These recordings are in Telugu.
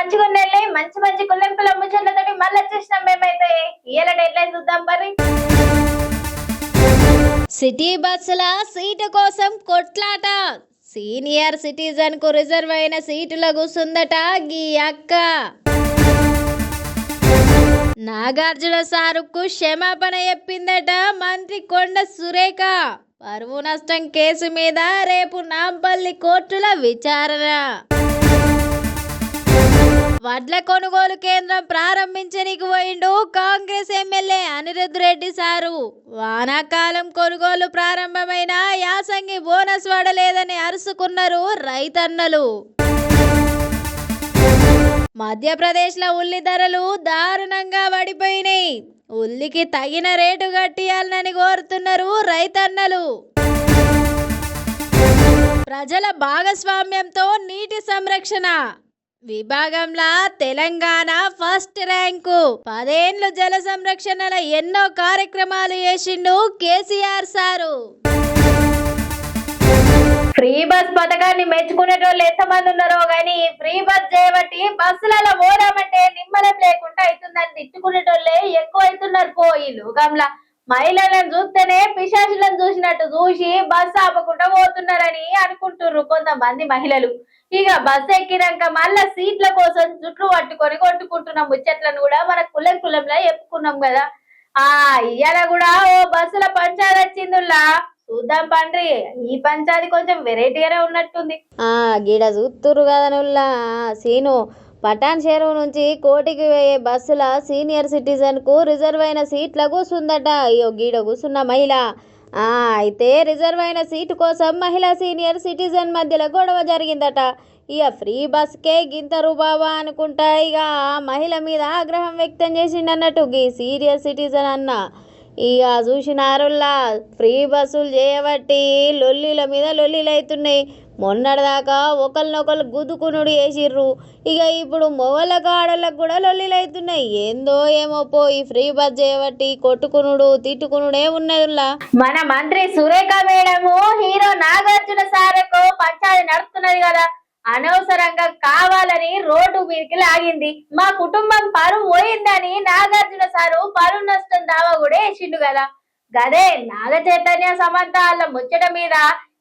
మంచిగా నెల్లి మంచి మంచి కుల్లెంపుల ముచ్చట్లతోటి మళ్ళీ వచ్చేసినాం మేమైతే. ఇయ్యాల డెడ్లైన్ చూద్దాం మరి. సిటీ బస్సుల సీటు కోసం కొట్లాట. సీనియర్ సిటిజన్కు రిజర్వ్ అయిన సీటుల కూసుందట గీ అక్క. నాగార్జున సారుకు క్షమాపణ చెప్పిందట మంత్రి కొండ సురేఖ. పరువు నష్టం కేసు మీద రేపు నాంపల్లి కోర్టుల విచారణ. వడ్ల కొనుగోలు కేంద్రం ప్రారంభించనీకి పోయిండు కాంగ్రెస్ ఎమ్మెల్యే అనిరుద్ రెడ్డి సారు. వానాకాలం కొనుగోలు ప్రారంభమైన యాసంగి బోనస్ పడలేదని అరుసుకున్నారు రైతన్నలు. మధ్యప్రదేశ్లో ఉల్లి ధరలు దారుణంగా పడిపోయినాయి. ఉల్లికి తగిన రేటు కట్టియాలని కోరుతున్నారు రైతన్నలు. ప్రజల భాగస్వామ్యంతో నీటి సంరక్షణ. విభాగంలా తెలంగాణ ఫస్ట్ ర్యాంకు. పదేండ్లు జల సంరక్షణల ఎన్నో కార్యక్రమాలు చేసిండు కేసీఆర్ సారు. ఫ్రీ బస్ పథకాన్ని మెచ్చుకునేటోళ్ళు ఎంతమంది ఉన్నారో గాని ఫ్రీ బస్ చేయబట్టి బస్సులలో పోదామంటే నిమ్మలం లేకుండా అవుతుందని తిట్టుకునేటోళ్ళే ఎక్కువ అవుతున్నారు పో ఈ లోకంలా. మహిళలను చూస్తేనే పిశాచులను చూసినట్టు చూసి బస్ ఆపకుండా పోతున్నారని అనుకుంటున్నారు కొంతమంది మహిళలు. ఇక బస్ ఎక్కినాక మళ్ళా సీట్ల కోసం జుట్లు పట్టుకొని కొట్టుకుంటున్న ముచ్చట్లను కూడా. మన కులం కులంలో చెప్పుకున్నాం కదా. ఆ ఇయ్యాల కూడా ఓ బస్సుల పంచాయతీ వచ్చిందిలా చూద్దాం పండ్రి ఈ పంచాది కొంచెం వెరైటీగానే ఉన్నట్టుంది. ఆ గీడ చూస్తురు కదా నుల్లా. సీను పటాన్ చెరువు నుంచి కోటికి పోయే బస్సుల సీనియర్ సిటిజన్కు రిజర్వ్ అయిన సీట్ల కూసుందట. అయ్యో గీడ కూసున్న మహిళ. అయితే రిజర్వ్ అయిన సీటు కోసం మహిళా సీనియర్ సిటిజన్ మధ్యలో గొడవ జరిగిందట. ఇక ఫ్రీ బస్కే గింత రుబాబా అనుకుంటా ఇక మహిళ మీద ఆగ్రహం వ్యక్తం చేసిండన్నట్టు గీ సీనియర్ సిటిజన్ అన్న. ఇక చూసినారుల్లా ఫ్రీ బస్సులు చేయబట్టి లొల్లిల మీద లొల్లిలు అవుతున్నాయి మొన్నటిదాకా ఒకరినొకరు గుద్దుకునుడు వేసిర్రు ఇక ఇప్పుడు మొగల ఆడళ్ళకు కూడా లొల్లిలైతున్నాయి ఏందో ఏమో పో ఈ ఫ్రీ బస్ చేయబట్టి కొట్టుకునుడు తిట్టుకునుడే ఉన్నదిలా మన మంత్రి సురేఖ మేడము హీరో నాగార్జున సారకు పంచాయతీ నడుస్తున్నది కదా. అనవసరంగా కావాలని రోడ్డు మీదకి లాగింది. మా కుటుంబం పరువు పోయిందని నాగార్జున సారు పరువు నష్టం దావా కూడా వేసిండు కదా. గదే నాగ చైతన్య సమంత వాళ్ళ ముచ్చట మీద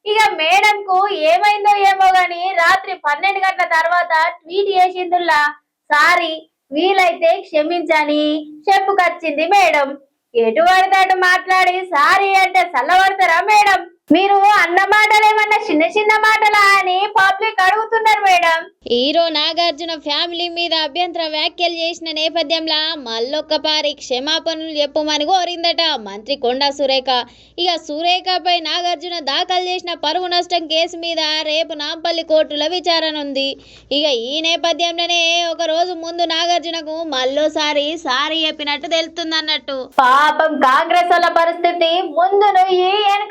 ఇక మేడం కు ఏమైందో ఏమో గాని రాత్రి పన్నెండు గంటల తర్వాత ట్వీట్ చేసిందుల్లా. సారీ వీలైతే క్షమించని చెప్పుకొచ్చింది మేడం. ఎటు పడితే మాట్లాడి సారీ అంటే చల్లబడతారా మేడం? మీరు అన్న మాటలేమన్నా చిన్న చిన్న మాటలా అని పబ్లిక్ అడుగుతున్నారు మేడం. హీరో నాగార్జున ఫ్యామిలీ మీద అభ్యంతర వ్యాఖ్యలు చేసిన నేపథ్యంలో మళ్ళొక్కపారి క్షమాపణలు చెప్పమని కోరిందట మంత్రి కొండా సురేఖ. ఇక సురేఖపై నాగార్జున దాఖలు చేసిన పరువు నష్టం కేసు మీద రేపు నాంపల్లి కోర్టులో విచారణ ఉంది. ఇక ఈ నేపథ్యంలోనే ఒక రోజు ముందు నాగార్జునకు మళ్ళోసారి సారీ చెప్పినట్టు తెలుస్తుంది అన్నట్టు పాపం కాంగ్రెస్ వాళ్ళ పరిస్థితి ముందు లెక్క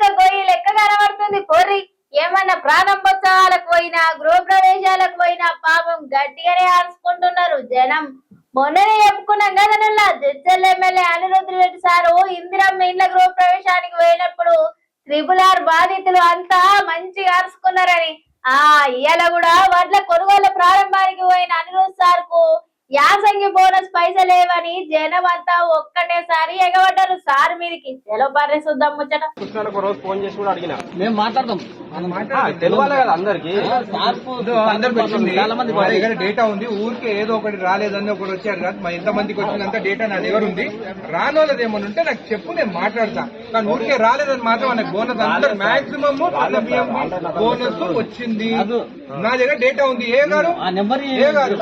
కనబడుతుంది పోర్రి ఏమన్నా ప్రారంభోత్సవాలకు పోయినా గృహ ప్రవేశాలకు పోయినా పాపం గట్టిగానే ఆడుచుకుంటున్నారు జనం. మొన్ననే చెప్పుకున్నాం కదా నుల్లా జడ్జల్ ఎమ్మెల్యే అనిరుద్ధ రెడ్డి సారు ఇందిరమ్మ ఇండ్ల గృహ ప్రవేశానికి పోయినప్పుడు త్రిబుల్ ఆర్ బాధితులు అంతా మంచిగా అరుచుకున్నారని ఆ ఇయ్యాల కూడా వడ్ల కొనుగోలు ప్రారంభానికి పోయిన అనిరుద్ధ్ సార్కు యాసంగి బోనస్ పైసలేవని జనం అంతా ఒక్కటేసారి ఎగబడ్డారు సార్ మీదకి చలో పర్రే చూద్దాం ముచ్చట కృష్ణానికి ఒక రోజు ఫోన్ చేసి కూడా అడిగిన మేము మాట్లాడదాం తెలియాలి కదా అందరికి అందరికి వచ్చింది మా దగ్గర డేటా ఉంది ఊరికే ఏదో ఒకటి రాలేదని ఒకటి వచ్చారు కాదు మా ఎంత మందికి వచ్చిందంత డేటా నా దగ్గర ఉంది రానోళ్ళది ఏమని ఉంటే నాకు చెప్పు నేను మాట్లాడతా కానీ ఊరికే రాలేదని మాత్రం నాకు బోనస్ అందరు మాక్సిమం బోనస్ వచ్చింది నా దగ్గర డేటా ఉంది ఏ గారు ఆ నెంబర్ ఏ గారు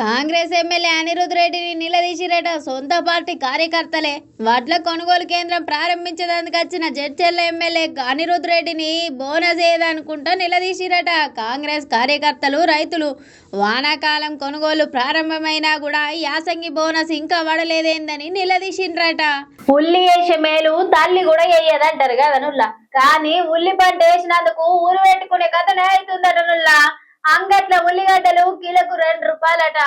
కాంగ్రెస్ ఎమ్మెల్యే అనిరుద్ రెడ్డిని కార్పొరేటర్ సొంత పార్టీ కార్యకర్తలే. వడ్ల కొనుగోలు కేంద్రం ప్రారంభించడానికి వచ్చిన జడ్చెల్ల ఎమ్మెల్యే అనిరుద్ రెడ్డిని బోనస్ ఏదనుకుంటా నిలదీసిరట. కాంగ్రెస్ కార్యకర్తలు రైతులు వానాకాలం కొనుగోలు ప్రారంభమైనా కూడా యాసంగి బోనస్ ఇంకా పడలేదేందని నిలదీసిండ్రట ఉల్లి వేసే మేలు తల్లి కూడా వేయదంటారు కదా నుల్లా. కానీ ఉల్లి పంట వేసినందుకు ఊరు పెట్టుకునే కథనే అవుతుందట నుల్లా. అంగట్ల ఉల్లిగడ్డలు కిలోకు రెండు రూపాయలట.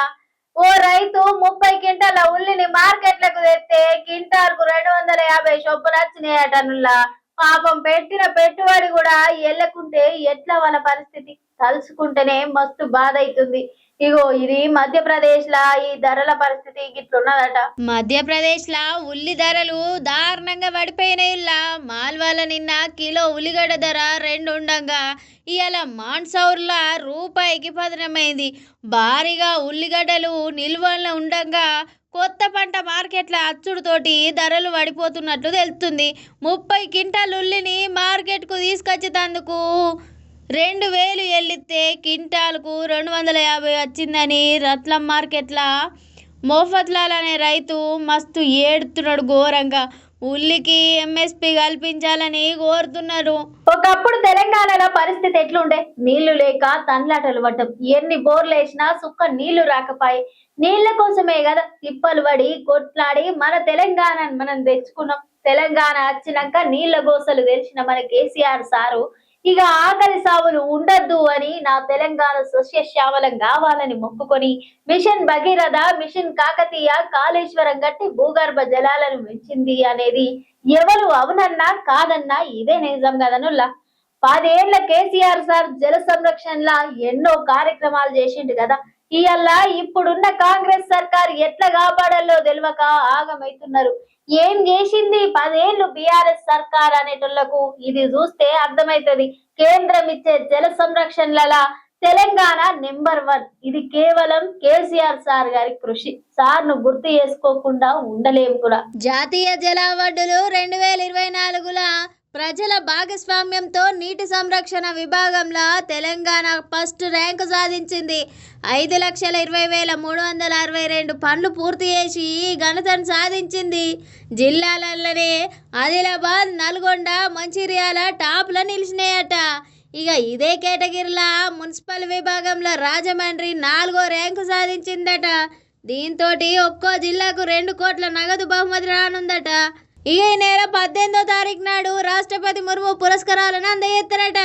ఓ రైతు ముప్పై క్వింటాల ఉల్లిని మార్కెట్లకు తెస్తే క్వింటాల్కు రెండు వందల యాభై చొప్పున వచ్చినాయట నుల్లా. పాపం పెట్టిన పెట్టుబడి కూడా ఎల్లకుంటే ఎట్లా వాళ్ళ పరిస్థితి? తలుచుకుంటేనే మస్తు బాధ అవుతుంది ఇగో ఇది మధ్యప్రదేశ్ లా ఈ ధరల పరిస్థితి గిట్లున్నదట మధ్యప్రదేశ్లో ఉల్లి ధరలు దారుణంగా పడిపోయినాయిలా మాల్వాల నిన్న కిలో ఉల్లిగడ్డ ధర రెండు ఉండంగా ఇవాళ మాన్సౌర్లా రూపాయికి పతనమైంది. భారీగా ఉల్లిగడ్డలు నిల్వల ఉండగా కొత్త పంట మార్కెట్ల అచ్చుడుతోటి ధరలు పడిపోతున్నట్లు తెలుస్తుంది. ముప్పై క్వింటాల్ ఉల్లిని మార్కెట్కు తీసుకొచ్చేటందుకు రెండు వేలు ఎల్లితే క్వింటాల్కు రెండు వందల యాభై వచ్చిందని రత్లం మార్కెట్ల మోఫత్లాల్ అనే రైతు మస్తు ఏడుతున్నాడు ఘోరంగా. ఉల్లికి ఎంఎస్పి కల్పించాలని కోరుతున్నారు ఒకప్పుడు తెలంగాణలో పరిస్థితి ఎట్లుండే? నీళ్ళు లేక తండ్లాటలు పడ్డం. ఎన్ని బోర్లు వేసినా సుక్క నీళ్ళు రాకపాయి నీళ్ళ కోసమే కదా తిప్పలు పడి కొట్లాడి మన తెలంగాణ మనం తెచ్చుకున్నాం. తెలంగాణ వచ్చినాక నీళ్ళ గోసలు తెలిసిన మన కేసీఆర్ సారు ఇక ఆకలి సావులు ఉండద్దు అని నా తెలంగాణ సస్యశ్యామలం కావాలని మొక్కుకొని మిషన్ భగీరథ మిషన్ కాకతీయ కాళేశ్వరం గట్టి భూగర్భ జలాలను పెంచింది అనేది ఎవరు అవునన్నా కాదన్నా ఇదే నిజం కదనుల్లా పదేళ్ళ కేసీఆర్ సార్ జల సంరక్షణలా ఎన్నో కార్యక్రమాలు చేసిండు కదా. ఇవాళ ఇప్పుడున్న కాంగ్రెస్ సర్కార్ ఎట్లా కాపాడాలో తెలియక ఆగమైతున్నారు. ఏం చేసింది? పదేళ్ళు బీఆర్ఎస్ సర్కార్ అనేటోళ్ళకు ఇది చూస్తే అర్థమైతుంది. కేంద్రం ఇచ్చే జల సంరక్షణల తెలంగాణ నెంబర్ వన్. ఇది కేవలం కేసీఆర్ సార్ గారి కృషి. సార్ను గుర్తు చేసుకోకుండా ఉండలేము కూడా. జాతీయ జల అవార్డులు రెండు వేల ఇరవై నాలుగుల ప్రజల భాగస్వామ్యంతో నీటి సంరక్షణ విభాగంలో తెలంగాణ ఫస్ట్ ర్యాంకు సాధించింది. ఐదు లక్షల ఇరవై వేల మూడు వందల అరవై రెండు పనులు పూర్తి చేసి ఈ ఘనతను సాధించింది. జిల్లాలలోనే ఆదిలాబాద్ నల్గొండ మంచిర్యాల టాప్లో నిలిచినాయట. ఇక ఇదే కేటగిరీలో మున్సిపల్ విభాగంలో రాజమండ్రి నాలుగో ర్యాంకు సాధించిందట. దీంతో ఒక్కో జిల్లాకు రెండు కోట్ల నగదు బహుమతి రానుందట. ఈ నెల పద్దెనిమిదో తారీఖు నాడు రాష్ట్రపతి ముర్ము పురస్కారాలను అందజేస్తారట.